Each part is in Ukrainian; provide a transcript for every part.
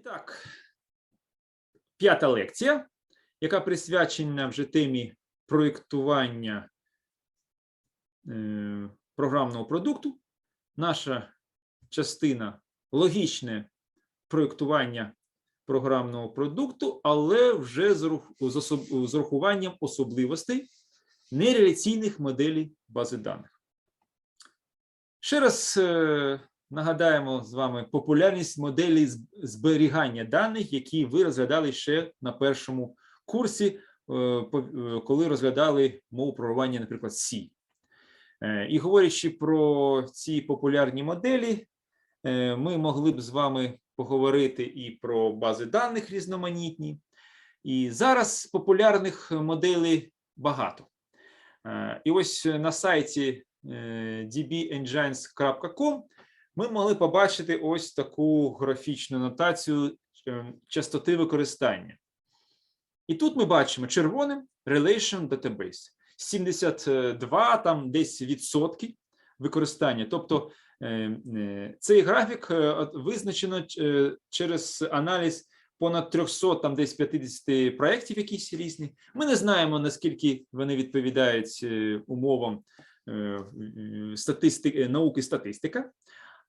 І так, п'ята лекція, яка присвячена вже темі проєктування е, програмного продукту. Наша частина логічне проєктування програмного продукту, але вже з урахуванням особливостей нереляційних моделей бази даних. Ще раз е, нагадаємо з вами популярність моделей з- зберігання даних, які ви розглядали ще на першому курсі, е, е, коли розглядали мову програмування, наприклад, C. Е, І говорячи про ці популярні моделі, ми могли б з вами поговорити і про бази даних різноманітні. І зараз популярних моделей багато. І ось на сайті dbengines.com ми могли побачити ось таку графічну нотацію е, частоти використання. І тут ми бачимо червоним Relation Database. 72 там десь відсотки використання. Тобто е, е, цей графік визначено через аналіз понад 300, там десь 50 проєктів якісь різні. Ми не знаємо, наскільки вони відповідають умовам статистики, науки статистика.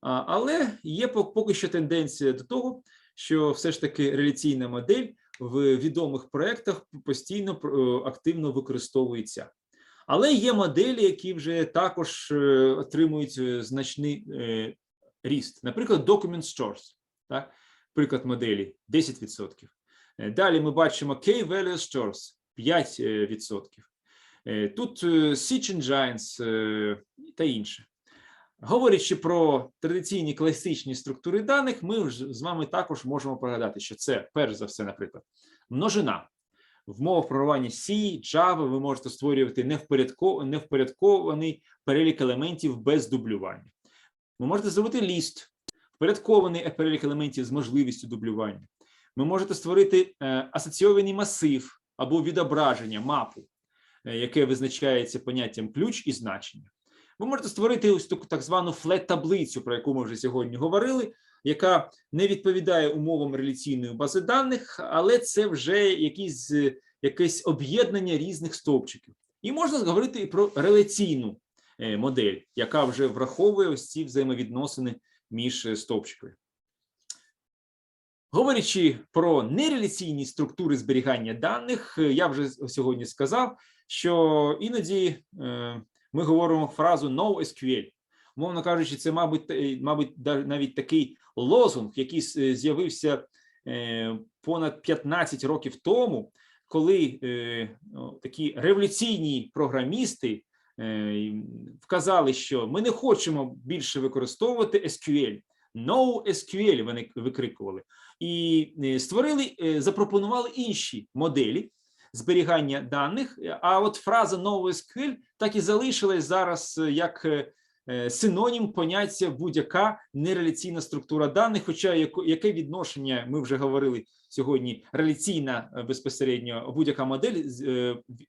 Але є по- поки що тенденція до того, що все ж таки реляційна модель в відомих проєктах постійно е, активно використовується. Але є моделі, які вже також е, отримують е, значний ріст. Наприклад, Document Stores, так? приклад моделі 10%. Е, Далі ми бачимо K-Value Stores 5%. Е, Тут Engines е, та інше. Говорячи про традиційні класичні структури даних, ми з вами також можемо пригадати, що це перш за все, наприклад, множина. В мовах програмування C, Java ви можете створювати невпорядкований перелік елементів без дублювання. Ви можете зробити ліст, впорядкований перелік елементів з можливістю дублювання. Ви можете створити е, асоційований масив або відображення, мапу, е, яке визначається поняттям ключ і значення. Ви можете створити ось таку так звану флет-таблицю, про яку ми вже сьогодні говорили, яка не відповідає умовам реляційної бази даних, але це вже якісь, е, якесь об'єднання різних стовпчиків. І можна говорити і про реляційну е, модель, яка вже враховує ось ці взаємовідносини між е, стовпчиками. Говорячи про нереляційні структури зберігання даних, я вже сьогодні сказав, що іноді ми говоримо фразу NoSQL. Мовно кажучи, це, мабуть, мабуть, навіть такий лозунг, який з'явився е, понад 15 років тому, коли е, такі революційні програмісти е, вказали, що ми не хочемо більше використовувати SQL. No SQL вони викрикували і створили, запропонували інші моделі зберігання даних. А от фраза NoSQL так і залишилась зараз е, як е, е, синонім поняття будь-яка нереляційна структура даних. Хоча яке відношення ми вже говорили сьогодні, реляційна безпосередньо будь-яка модель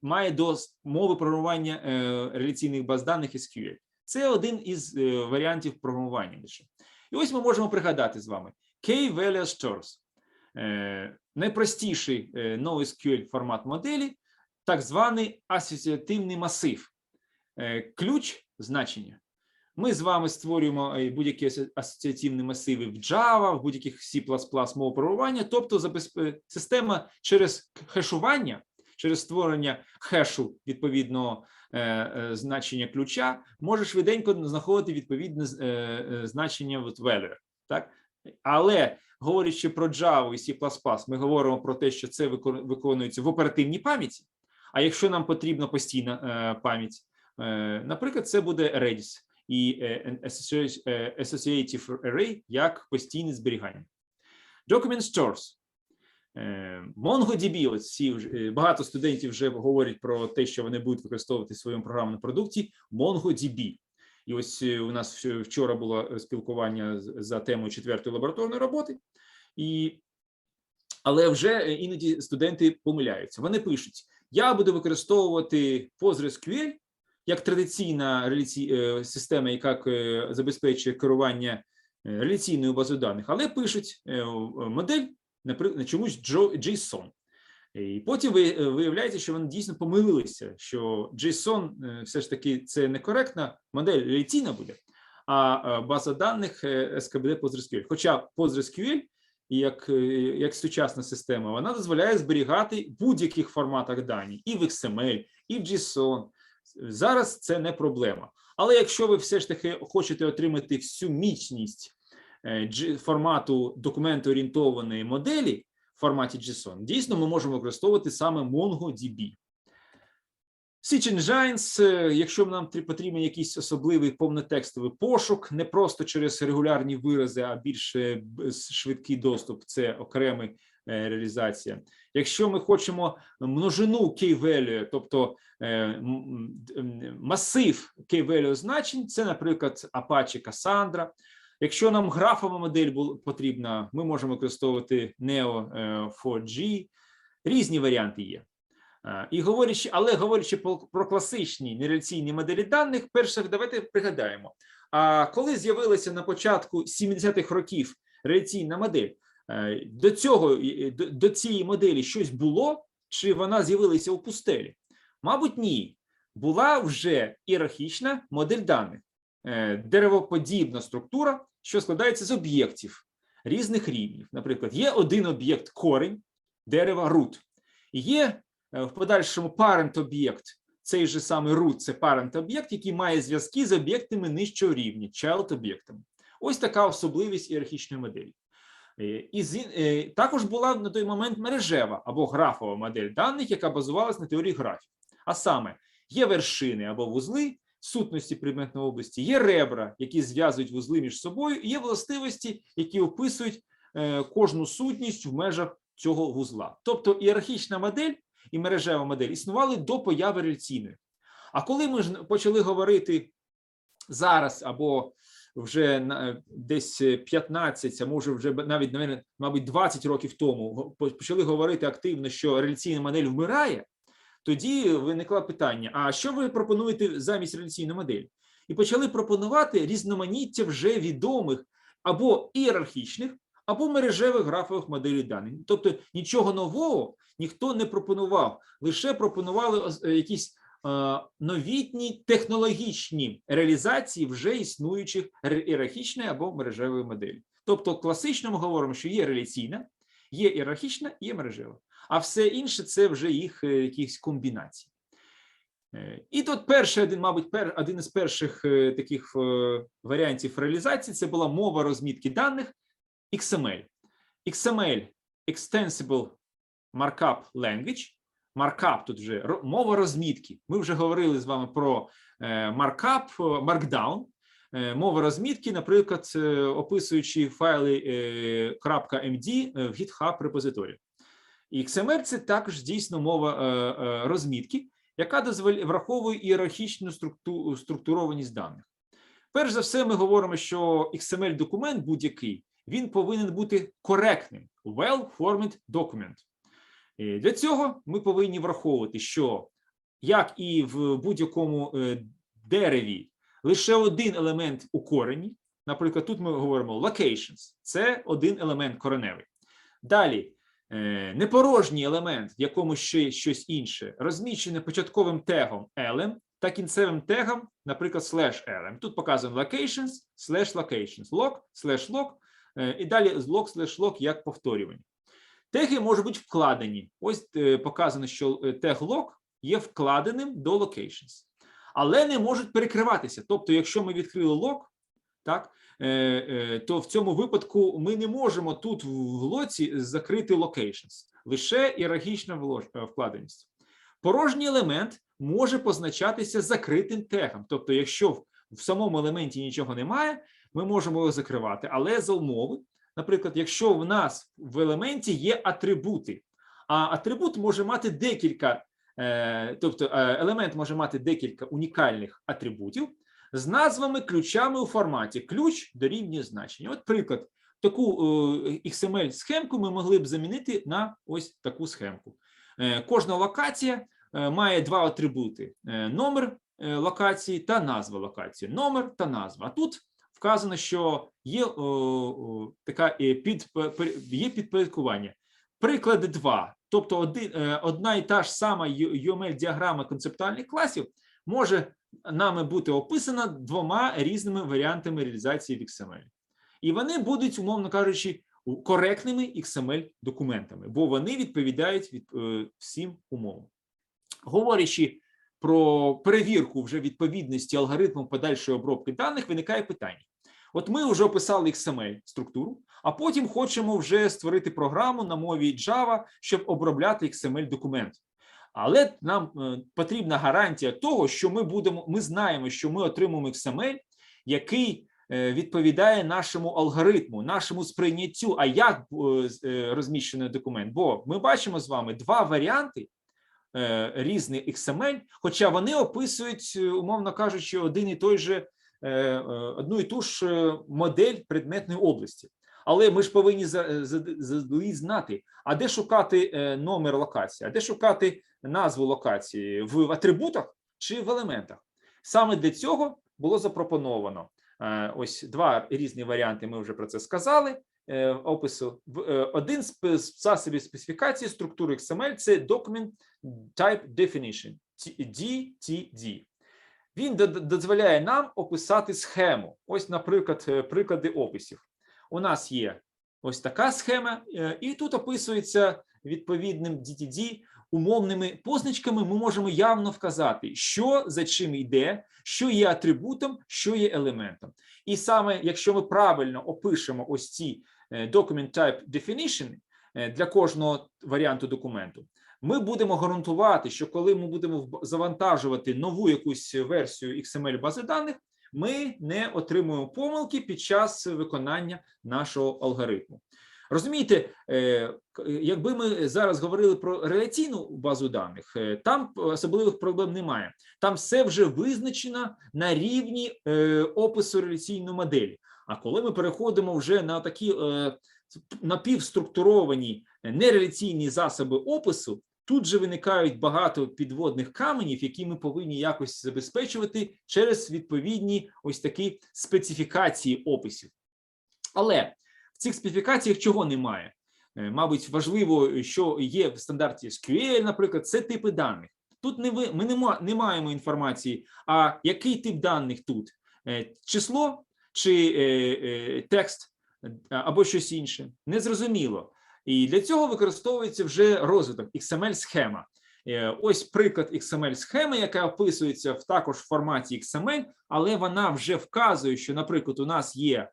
має до мови програмування реляційних баз даних SQL. Це один із варіантів програмування. І ось ми можемо пригадати з вами K-Value Stores. Е, Найпростіший е, NoSQL формат моделі, так званий асоціативний масив. Е, Ключ значення. Ми з вами створюємо е, будь-які асоціативні масиви в Java, в будь-яких C++ мов програмування, тобто система через хешування, через створення хешу відповідного е, е, значення ключа, може швиденько знаходити відповідне е, е, значення value, так? Але говорячи про Java і C++, ми говоримо про те, що це виконується в оперативній пам'яті. А якщо нам потрібна постійна е, пам'ять, е, наприклад, це буде Redis і е, Associ- Associative Array як постійне зберігання. Document Stores. MongoDB, ось всі багато студентів вже говорять про те, що вони будуть використовувати в своєму програмному продукті MongoDB. І ось е, у нас вчора було е, спілкування за темою четвертої лабораторної роботи, і але вже е, іноді студенти помиляються. Вони пишуть: я буду використовувати PostgreSQL як традиційна реляці- система, яка забезпечує керування реляційною базою даних, але пишуть модель, наприклад, чомусь JSON. І потім ви- е, виявляється, що вони дійсно помилилися, що JSON е, все ж таки це некоректна модель реляційна буде, а е, база даних е, SKBD PostgreSQL. Хоча PostgreSQL, як, е, як сучасна система, вона дозволяє зберігати в будь-яких форматах дані, і в XML, і в JSON. Зараз це не проблема. Але якщо ви все ж таки хочете отримати всю міцність е, формату документоорієнтованої моделі форматі JSON, дійсно ми можемо використовувати саме MongoDB. Engines, е, якщо нам потрібен якийсь особливий повнотекстовий пошук, не просто через регулярні вирази, а більше швидкий доступ, це окрема е, реалізація. Якщо ми хочемо множину key-value, тобто е, масив key-value значень, це, наприклад, Apache Cassandra. Якщо нам графова модель потрібна, ми можемо використовувати Neo е, 4G. Різні варіанти є. Е, І говорячи, але говорячи про, класичні нереляційні моделі даних, перше, давайте пригадаємо. А коли з'явилася на початку 70-х років реляційна модель, е, до цього до, цієї моделі щось було, чи вона з'явилася у пустелі? Мабуть, ні. Була вже ієрархічна модель даних, деревоподібна структура, що складається з об'єктів різних рівнів. Наприклад, є один об'єкт корень дерева root, і є е, в подальшому parent об'єкт. Цей же самий root – це parent об'єкт, який має зв'язки з об'єктами нижчого рівня, child об'єктами. Ось така особливість ієрархічної моделі. Е, І е, також була на той момент мережева або графова модель даних, яка базувалась на теорії графів. А саме є вершини або вузли сутності предметної області, є ребра, які зв'язують вузли між собою, і є властивості, які описують е, кожну сутність в межах цього вузла. Тобто ієрархічна модель і мережева модель існували до появи реляційної. А коли ми ж почали говорити зараз або вже десь 15, а може вже навіть мабуть 20 років тому почали говорити активно, що реляційна модель вмирає, тоді виникло питання: а що ви пропонуєте замість реляційної моделі? І почали пропонувати різноманіття вже відомих або ієрархічних, або мережевих графових моделей даних. Тобто нічого нового ніхто не пропонував, лише пропонували е, якісь е, новітні технологічні реалізації вже існуючих ієрархічної або мережевої моделі. Тобто, класично ми говоримо, що є реляційна, є ієрархічна, є мережева, а все інше це вже їх е, якісь комбінації. Е, І тут перший один, мабуть, пер, один із перших е, таких варіантів реалізації це була мова розмітки даних XML. XML – Extensible Markup Language. Markup тут вже мова розмітки. Ми вже говорили з вами про е, markup, е, Мова розмітки, наприклад, е, описуючи файли е, .md в GitHub репозиторії. І XML – це також дійсно мова розмітки, яка дозволяє враховує ієрархічну структу- структурованість даних. Перш за все, ми говоримо, що XML-документ будь-який він повинен бути коректним, well-formed document. Для цього ми повинні враховувати, що як і в будь-якому дереві лише один елемент у корені. Наприклад, тут ми говоримо locations – це один елемент кореневий. Далі е, непорожній елемент, в якому ще щось інше, розміщений початковим тегом elem та кінцевим тегом, наприклад, slash elem. Тут показано locations, slash locations, log, slash log, е, і далі log, slash log як повторювання. Теги можуть бути вкладені. Ось е, показано, що тег log є вкладеним до locations, але не можуть перекриватися. Тобто, якщо ми відкрили log, так, е, е, то в цьому випадку ми не можемо тут в лоці закрити locations, лише ієрархічна е, вкладеність. Порожній елемент може позначатися закритим тегом. Тобто, якщо в- самому елементі нічого немає, ми можемо його закривати, але за умови, наприклад, якщо в нас в елементі є атрибути, а атрибут може мати декілька, тобто е, елемент може мати декілька унікальних атрибутів з назвами ключами у форматі ключ дорівнює значення. От приклад, таку XML-схемку ми могли б замінити на ось таку схемку. Е, Кожна локація е, має два атрибути: е, номер е, локації та назва локації. Номер та назва. А тут вказано, що є така е, є підпорядкування. Приклади два. Тобто, один, е, одна і та ж сама uml діаграма концептуальних класів може нами бути описана двома різними варіантами реалізації в XML. І вони будуть, умовно кажучи, коректними XML документами, бо вони відповідають від е, всім умовам. Говорячи про перевірку вже відповідності алгоритму подальшої обробки даних, виникає питання. От ми вже описали XML структуру, а потім хочемо вже створити програму на мові Java, щоб обробляти XML документ. Але нам е, потрібна гарантія того, що ми будемо, ми знаємо, що ми отримуємо XML, який е, відповідає нашому алгоритму, нашому сприйняттю. А як е, розміщений документ? Бо ми бачимо з вами два варіанти різних XML, хоча вони описують, умовно кажучи, один і той же одну і ту ж модель предметної області. Але ми ж повинні за- знати, а де шукати е, номер локації, а де шукати назву локації в атрибутах чи в елементах. Саме для цього було запропоновано е, ось два різні варіанти. Ми вже про це сказали. е, Опису е, один з засобів специфікації структури XML – це Document Type Definition DTD. Він до- до- дозволяє нам описати схему. Ось, наприклад, е, приклади описів. У нас є ось така схема, е, і тут описується відповідним DTD умовними позначками. Ми можемо явно вказати, що за чим йде, що є атрибутом, що є елементом. І саме якщо ми правильно опишемо ось ці е, document type definition е, для кожного варіанту документу, ми будемо гарантувати, що коли ми будемо завантажувати нову якусь версію XML бази даних, ми не отримуємо помилки під час виконання нашого алгоритму. Розумієте, е, якби ми зараз говорили про реляційну базу даних, е, там особливих проблем немає. Там все вже визначено на рівні е, опису реляційної моделі. А коли ми переходимо вже на такі напівструктуровані нереляційні засоби опису, тут же виникають багато підводних каменів, які ми повинні якось забезпечувати через відповідні ось такі специфікації описів. Але в цих специфікаціях чого немає? Е, Мабуть, важливо, що є в стандарті SQL, наприклад, це типи даних. Тут не ви, ми не, маємо інформації, а який тип даних тут? Е, Число чи е, текст або щось інше? Незрозуміло. І для цього використовується вже розвиток XML-схема. Е, Ось приклад XML-схеми, яка описується в також в форматі XML, але вона вже вказує, що, наприклад, у нас є е,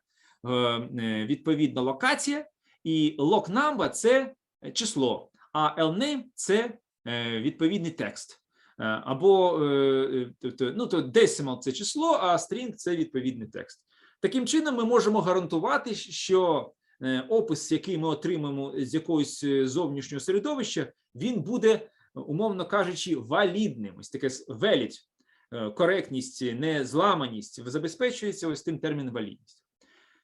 відповідна локація, і lock number – це число, а LName – це е, відповідний текст. Або тобто, ну, то decimal – це число, а string – це відповідний текст. Таким чином, ми можемо гарантувати, що опис, який ми отримаємо з якогось е, зовнішнього середовища, він буде, умовно кажучи, валідним. Ось таке е, коректність, незламаність забезпечується ось тим терміном валідність.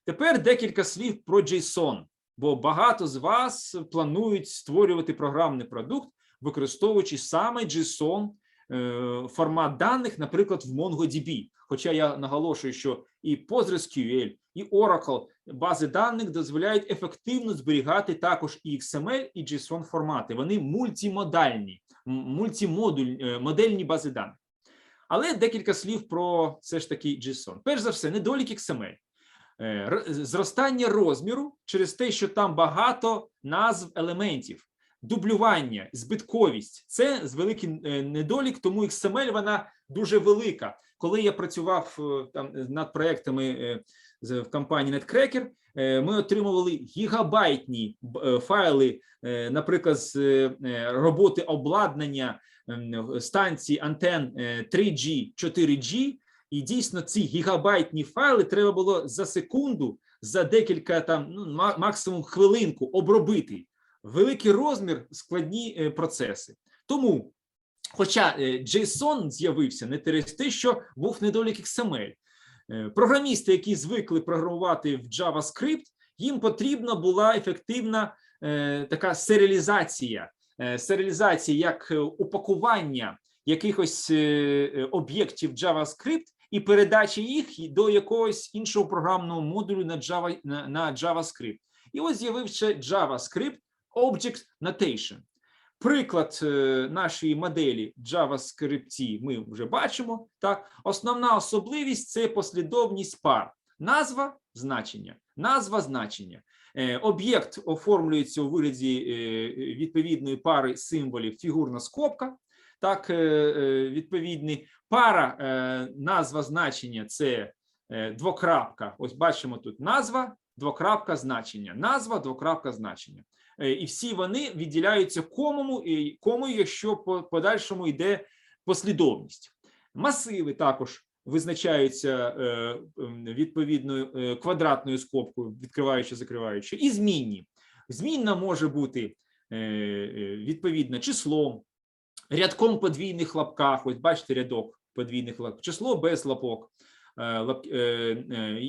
Тепер декілька слів про JSON, бо багато з вас планують створювати програмний продукт, використовуючи саме JSON е, формат даних, наприклад, в MongoDB. Хоча я наголошую, що і PostgreSQL, і Oracle бази даних дозволяють ефективно зберігати також і XML, і JSON формати. Вони мультимодальні, м- мультимодуль, е, бази даних. Але декілька слів про все ж таки JSON. Перш за все, недолік XML. Е, Зростання розміру через те, що там багато назв елементів, дублювання, збитковість це з великий е, недолік, тому XML вона дуже велика. Коли я працював там над проектами в компанії NetCracker, е, ми отримували гігабайтні е, файли, е, наприклад, з роботи обладнання ем, станцій антен е, 3G, 4G, і дійсно ці гігабайтні файли треба було за секунду, за декілька там ну максимум хвилинку обробити. Великий розмір, складні процеси. Тому, хоча JSON з'явився не через те, що був недолік XML, програмісти, які звикли програмувати в JavaScript, їм потрібна була ефективна е, така серіалізація, е, серіалізація як е, упакування якихось е, е, об'єктів JavaScript і передачі їх до якогось іншого програмного модулю на Java, на JavaScript. І ось з'явився JavaScript Object Notation. Приклад е, нашої моделі JavaScript ми вже бачимо. Так, основна особливість це послідовність пар. Назва значення, назва значення. Е, Об'єкт оформлюється у вигляді е, відповідної пари символів фігурна скобка. Так, відповідний пара, назва значення це двокрапка. Ось бачимо тут назва, двокрапка значення, назва, двокрапка значення. Е, І всі вони відділяються комому, і комою, якщо по подальшому йде послідовність. Масиви також визначаються е, відповідною е, квадратною скобкою, відкриваючи, закриваючи, і змінні. Змінна може бути відповідно числом, рядком подвійних лапках. Ось бачите рядок подвійних лапок, число без лапок.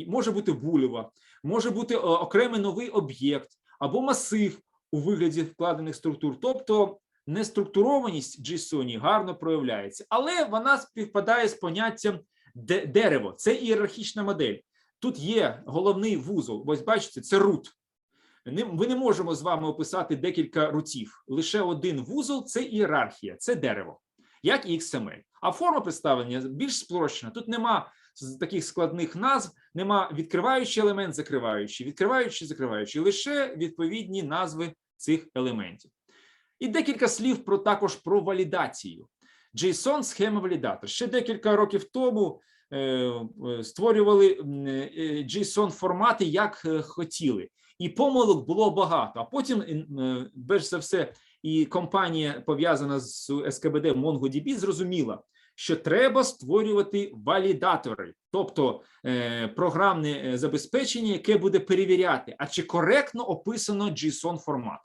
Може бути бульова, може бути окремий новий об'єкт або масив у вигляді вкладених структур. Тобто неструктурованість JSON гарно проявляється, але вона співпадає з поняттям дерево. Це ієрархічна модель. Тут є головний вузол. Ось бачите, це рут. Ми не можемо з вами описати декілька рутів. Лише один вузол це ієрархія, це дерево, як і XML. А форма представлення більш спрощена. Тут нема таких складних назв, нема відкриваючий елемент, закриваючий, відкриваючий, закриваючий, лише відповідні назви цих елементів. І декілька слів про також про валідацію. JSON схема валідатор. Ще декілька років тому е, е, створювали е, JSON формати як е, хотіли, і помилок було багато. А потім, перш за все, і компанія пов'язана з СКБД MongoDB зрозуміла, що треба створювати валідатори, тобто е, програмне е, забезпечення, яке буде перевіряти, а чи коректно описано JSON формат.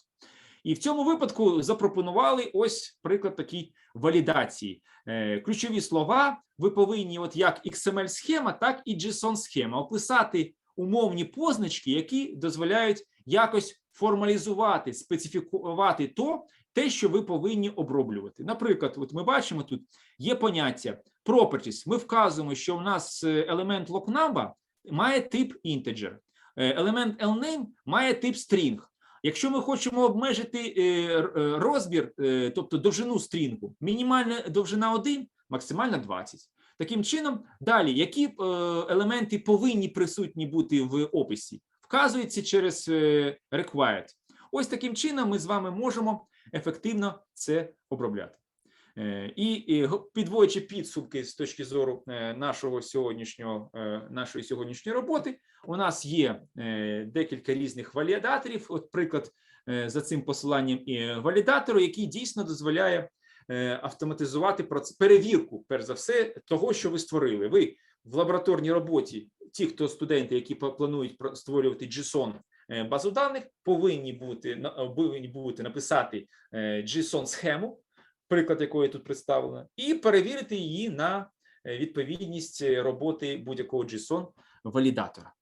І в цьому випадку запропонували ось приклад такій валідації. Е, Ключові слова ви повинні, от як XML-схема, так і JSON-схема, описати умовні позначки, які дозволяють якось формалізувати, специфікувати то, те, що ви повинні оброблювати. Наприклад, от ми бачимо тут є поняття properties. Ми вказуємо, що у нас е, елемент locknumber має тип integer, е, елемент lname має тип string. Якщо ми хочемо обмежити е, розбір, тобто довжину стрінгу, мінімальна довжина 1, максимальна 20. Таким чином, далі, які елементи повинні присутні бути в описі, вказується через required. Ось таким чином ми з вами можемо ефективно це обробляти. Е, І, підводячи підсумки з точки зору е, нашого сьогоднішнього е, нашої сьогоднішньої роботи, у нас є декілька різних валідаторів. От приклад за цим посиланням і валідатору, який дійсно дозволяє автоматизувати перевірку, перш за все, того, що ви створили. Ви в лабораторній роботі, ті, хто студенти, які планують створювати JSON базу даних, повинні бути е, повинні бути написати е, JSON схему, приклад якої тут представлено, і перевірити її на е, відповідність е, роботи будь-якого JSON валідатора.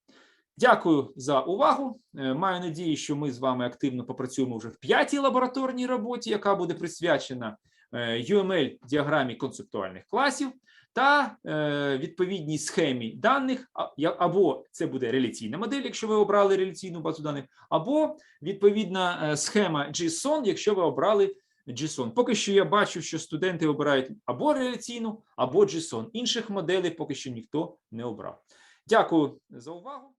Дякую за увагу. Е, Маю надію, що ми з вами активно попрацюємо вже в п'ятій лабораторній роботі, яка буде присвячена е, UML діаграмі концептуальних класів та е, відповідній схемі даних, або це буде реляційна модель, якщо ви обрали реляційну базу даних, або відповідна е, схема JSON, якщо ви обрали JSON. Поки що я бачу, що студенти обирають або реляційну, або JSON. Інших моделей поки що ніхто не обрав. Дякую за увагу.